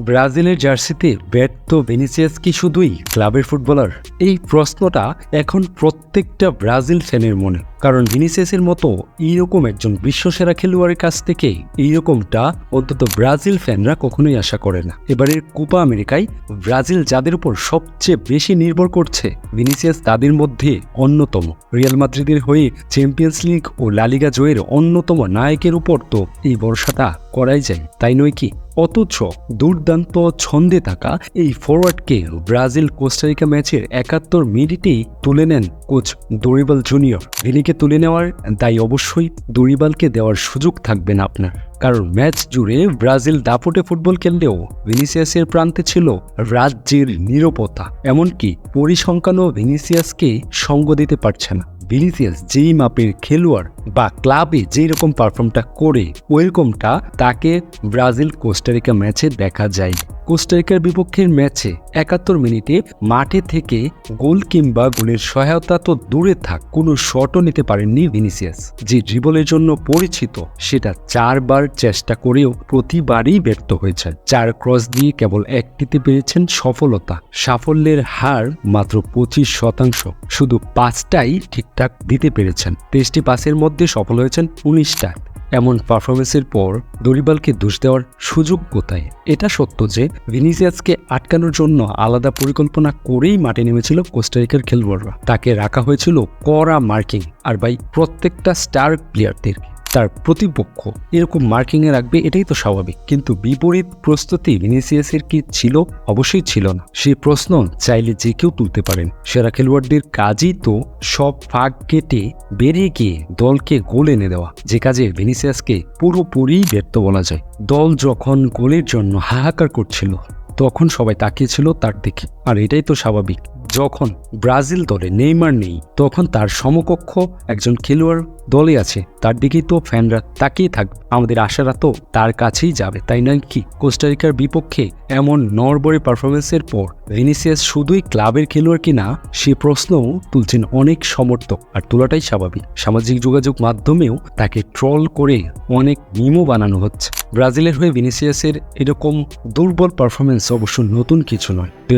ব্রাজিলের জার্সিতে ব্যর্থ ভেনিসিয়াস কি শুধুই ক্লাবের ফুটবলার। এই প্রশ্নটা এখন প্রত্যেকটা ব্রাজিল ফ্যানের মনে। কারণ ভিনিসিয়াসের মতো এইরকম একজন বিশ্বসেরা খেলোয়াড়ের কাছ থেকে এইরকমটা অন্তত ব্রাজিল ফ্যানরা কখনোই আশা করে না। এবারের কোপা আমেরিকায় ব্রাজিল যাদের উপর সবচেয়ে বেশি নির্ভর করছে, ভিনিসিয়াস তাদের মধ্যে অন্যতম। রিয়াল মাদ্রিদের হয়ে চ্যাম্পিয়ন্স লিগ ও লালিগা জয়ের অন্যতম নায়কের উপর তো এই ভরসাটা করাই যায়। তাই নয় কি? অথচ দুর্দান্ত ছন্দে থাকা এই ফরওয়ার্ডকে ব্রাজিল কোস্টারিকা ম্যাচের একাত্তর মিনিটেই তুলে নেন কোচ দরিবাল জুনিয়র। ভিনিকে তুলে নেওয়ার, তাই অবশ্যই দরিবালকে দেওয়ার সুযোগ থাকবে না আপনার। কারণ ম্যাচ জুড়ে ব্রাজিল দাপটে ফুটবল খেললেও ভিনিসিয়াসের প্রান্তে ছিল রাজ্যের নিরাপত্তা এমনকি পরিসংখ্যানও ভিনিসিয়াসকে সঙ্গ দিতে পারছে না। ভিনিসিয়াস যেই মাপের খেলোয়াড় বা ক্লাবে যেই রকম পারফর্মটা করে ওইরকমটা তাকে ব্রাজিল কোস্টারিকা ম্যাচে দেখা যায়। কোস্টারিকার বিপক্ষের ম্যাচে একাত্তর মিনিটে মাঠে থেকে গোল কিংবা গোলের সহায়তা তো দূরে থাক, কোনো শটও নিতে পারেননি ভিনিসিয়াস। যে ড্রিবলের জন্য পরিচিত, সেটা চারবার চেষ্টা করেও প্রতিবারই ব্যর্থ হয়েছেন চার ক্রস দিয়ে কেবল একটিতে পেয়েছেন সফলতা। সাফল্যের হার মাত্র পঁচিশ শতাংশ। শুধু পাঁচটাই ঠিকঠাক দিতে পেরেছেন। তেইশটি পাসের মধ্যে সফল হয়েছেন উনিশটা এমন পারফরমেন্সের পর দরিবালকে দোষ দেওয়ার সুযোগ কোথায়? এটা সত্য যে ভিনিসিয়াসকে আটকানোর জন্য আলাদা পরিকল্পনা করেই মাঠে নেমেছিল কোস্টারিকার খেলোয়াড়রা। তাকে রাখা হয়েছিল কড়া মার্কিং। আর বাই প্রত্যেকটা স্টার প্লেয়ারদেরকে তার প্রতিপক্ষ। এরকম মার্কিংয়ে রাখবে এটাই তো স্বাভাবিক। কিন্তু বিপরীত প্রস্তুতি ভিনিসিয়াসের কি ছিল? অবশ্যই ছিল না। সেই প্রশ্ন চাইলে যে কেউ তুলতে পারেন। সেরা খেলোয়াড়দের কাজই তো সব ফাঁক কেটে বেরিয়ে গিয়ে দলকে গোল এনে দেওয়া। যে কাজে ভিনিসিয়াসকে পুরোপুরি ব্যর্থ বলা যায়। দল যখন গোলের জন্য হাহাকার করছিল, তখন সবাই তাকিয়েছিল তার দিকে। আর এটাই তো স্বাভাবিক। যখন ব্রাজিল দলে নেইমার নেই, তখন তার সমকক্ষ একজন খেলোয়াড় দলে আছে। তার দিকেই তো ফ্যানরা তাকিয়ে থাকবে। আমাদের আশারা তো তার কাছেই যাবে, তাই নয় কি? কোস্টারিকার বিপক্ষে এমন নরবরে পারফরমেন্সের পর ভিনিসিয়াস শুধুই ক্লাবের খেলোয়াড় কিনা সে প্রশ্নও তুলছেন অনেক সমর্থক। আর তোলাটাই স্বাভাবিক। সামাজিক যোগাযোগ মাধ্যমেও তাকে ট্রল করে অনেক মিমও বানানো হচ্ছে। ব্রাজিলের হয়ে ভিনিসিয়াসের এরকম দুর্বল পারফরমেন্স অবশ্য নতুন কিছু নয়। দু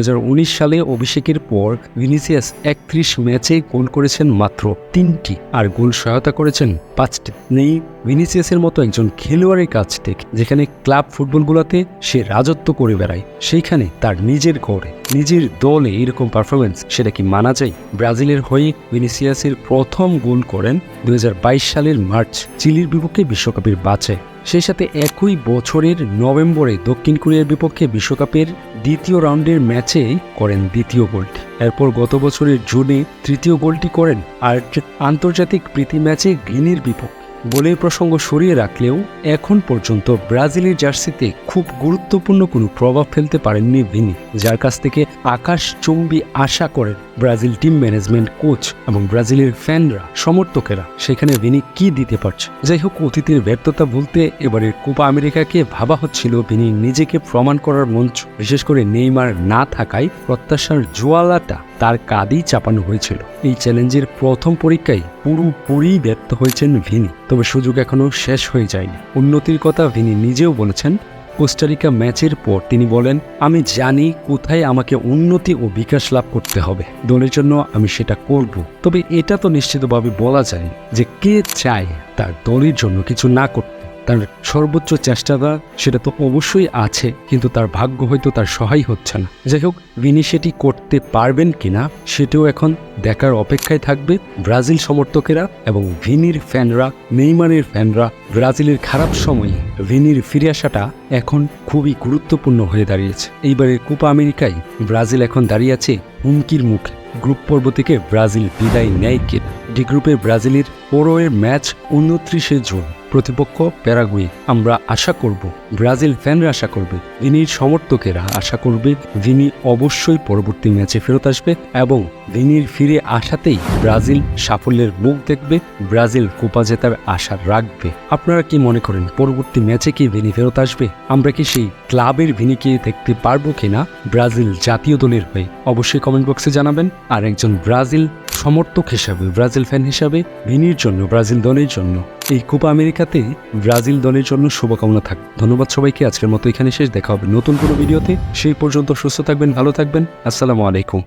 সালে অভিষেকের পর ভিনিসিয়াস একত্রিশ ম্যাচে গোল করেছেন মাত্র তিনটি আর গোল সহায়তা করেছেন পাঁচটি। নেই ভিনিসিয়াসের মতো একজন খেলোয়াড়ের কাছ থেকে, যেখানে ক্লাব ফুটবলগুলোতে সে রাজত্ব করে বেড়ায়, সেইখানে তার নিজের ঘরে, নিজের দলে এরকম পারফরমেন্স সেটা কি মানা যায়? ব্রাজিলের হয়ে ভিনিসিয়াসের প্রথম গোল করেন দুই হাজার বাইশ সালের মার্চ, চিলির বিপক্ষে বিশ্বকাপের বাছাই। সেই সাথে একই বছরের নভেম্বরে দক্ষিণ কোরিয়ার বিপক্ষে বিশ্বকাপের দ্বিতীয় রাউন্ডের ম্যাচে করেন দ্বিতীয় গোলটি। এরপর গত বছরের জুনে তৃতীয় গোলটি করেন আর আন্তর্জাতিক প্রীতি ম্যাচে গিনির বিপক্ষে। গোলের প্রসঙ্গ সরিয়ে রাখলেও এখন পর্যন্ত ব্রাজিলের জার্সিতে খুব গুরুত্বপূর্ণ কোনো প্রভাব ফেলতে পারেননি ভিনি, যার কাছ থেকে আকাশচুম্বী আশা করেন ব্রাজিল টিম ম্যানেজমেন্ট কোচ এবং ব্রাজিলের ফ্যানরা, সমর্থকেরা। সেখানে ভিনি কি দিতে পারছে? যাই হোক, অতীতের ব্যর্থতা বলতে এবারের কোপা আমেরিকাকে ভাবা হচ্ছিল ভিনি নিজেকে প্রমাণ করার মঞ্চ। বিশেষ করে নেইমার না থাকায় প্রত্যাশার জোয়ালাটা তার কাঁধেই চাপানো হয়েছিল। এই চ্যালেঞ্জের প্রথম পরীক্ষায় পুরোপুরি ব্যর্থ হয়েছেন ভিনি, তবে সুযোগ এখনও শেষ হয়ে যায়নি। উন্নতির কথা ভিনি নিজেও বলেছেন, কোস্টারিকা ম্যাচের পর তিনি বলেন, আমি জানি কোথায় আমাকে উন্নতি ও বিকাশ লাভ করতে হবে। দলের জন্য আমি সেটা করব। তবে এটা তো নিশ্চিতভাবে বলা যায় যে কে চায় তার দলের জন্য কিছু না করতে। তার সর্বোচ্চ চেষ্টাটা সেটা তো অবশ্যই আছে, কিন্তু তার ভাগ্য হয়তো তার সহায় হচ্ছে না। যাই হোক ভিনি সেটি করতে পারবেন কিনা সেটাও এখন দেখার অপেক্ষায় থাকবে ব্রাজিল সমর্থকেরা এবং ভিনির ফ্যানরা, নেইমারের ফ্যানরা। ব্রাজিলের খারাপ সময়ে ভিনির ফিরে আসাটা এখন খুবই গুরুত্বপূর্ণ হয়ে দাঁড়িয়েছে। এইবারের কোপা আমেরিকায় ব্রাজিল এখন দাঁড়িয়ে আছে হুমকির মুখে। গ্রুপ পর্ব থেকে ব্রাজিল বিদায় নেয় কিনা? ডি গ্রুপে ব্রাজিলের পরোয়ের ম্যাচ উনত্রিশে জুন। প্রতিপক্ষ প্যারাগুয়ে। আমরা আশা করব, ব্রাজিল ফ্যানরা আশা করবে, ভিনির সমর্থকেরা আশা করবে, ভিনি অবশ্যই পরবর্তী ম্যাচে ফেরত আসবে এবং ভিনির ফিরে আসাতেই ব্রাজিল সাফল্যের মুখ দেখবে, ব্রাজিল কোপা জেতার আশা রাখবে। আপনারা কি মনে করেন, পরবর্তী ম্যাচে কি ভিনি ফেরত আসবে? আমরা কি সেই ক্লাবের ভিনিকে দেখতে পারব কিনা? ব্রাজিল জাতীয় দলের হয়ে অবশ্যই কমেন্ট বক্সে জানাবেন। আর একজন ব্রাজিল সমর্থক হিসাবে ব্রাজিল ফ্যান হিসাবে ভিনির জন্য, ব্রাজিল দলের জন্য, এই কোপা আমেরিকাতে ব্রাজিল দলের জন্য শুভকামনা থাক। ধন্যবাদ সবাইকে, আজকের মতো এখানে শেষ। দেখা হবে নতুন কোনো ভিডিওতে। সেই পর্যন্ত সুস্থ থাকবেন, ভালো থাকবেন। আসসালামু আলাইকুম।